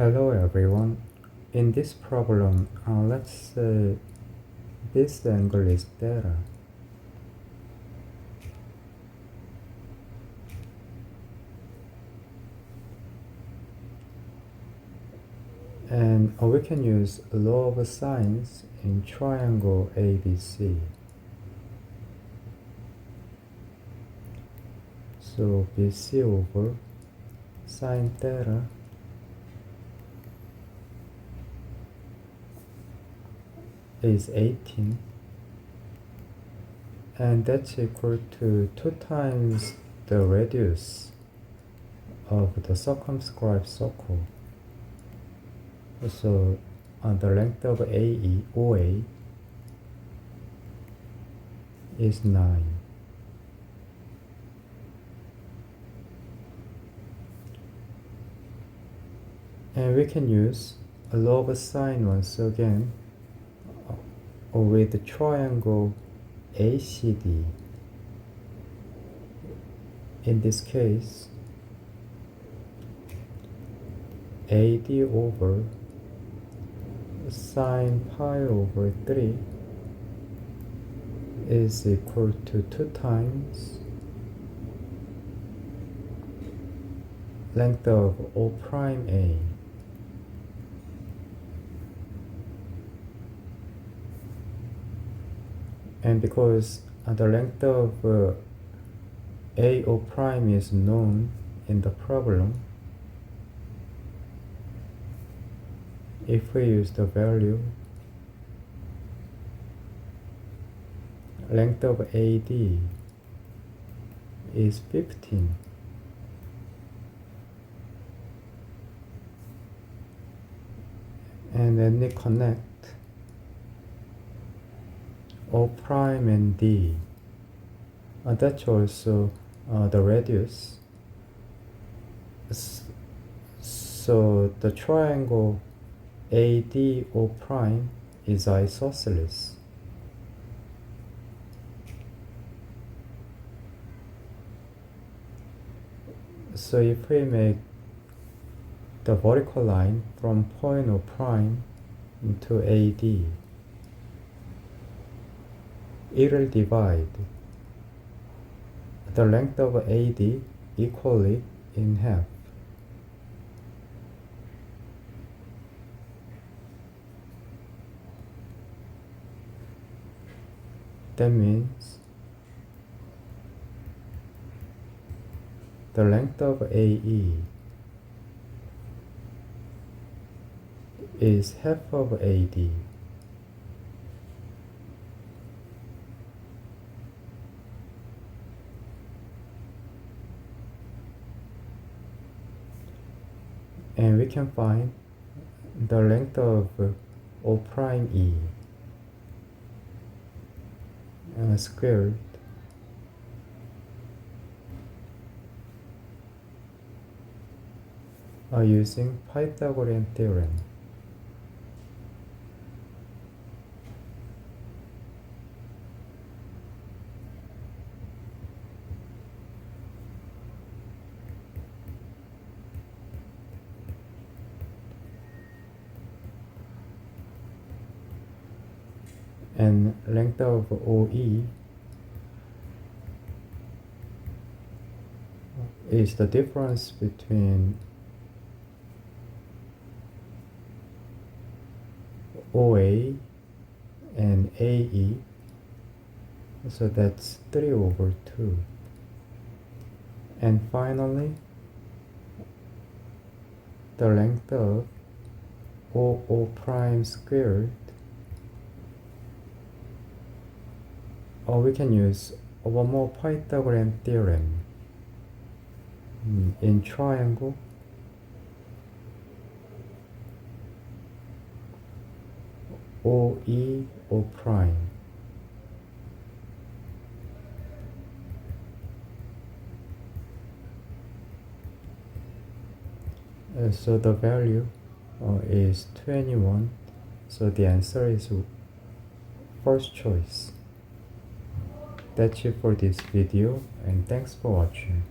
Hello everyone. In this problem, uh, let's say this angle is theta. And uh, we can use law of sines in triangle ABC. So BC over sine theta is 18 and that's equal to 2 times the radius of the circumscribed circle. So uh, the length of AE, OA is 9. And we can use a of sine once again with the triangle ACD. In this case, AD over sine pi over 3 is equal to 2 times length of O prime A. And because the length of uh, AO prime is known in the problem, if we use the value length of AD is 15 and then we connect O prime and D uh, that's also uh, the radius so the triangle ADO prime is isosceles. So if we make the vertical line from point O prime to AD, it will divide the length of AD equally in half. That means the length of AE is half of AD. And we can find the length of O prime E uh, squared are using Pythagorean theorem. And length of OE is the difference between OA and AE so that's 3 over 2 and finally the length of OO prime squared or we can use one more Pythagorean theorem. Mm, in triangle. OE O prime. Uh, so the value uh, is 21 so the answer is first choice that's it for this video and thanks for watching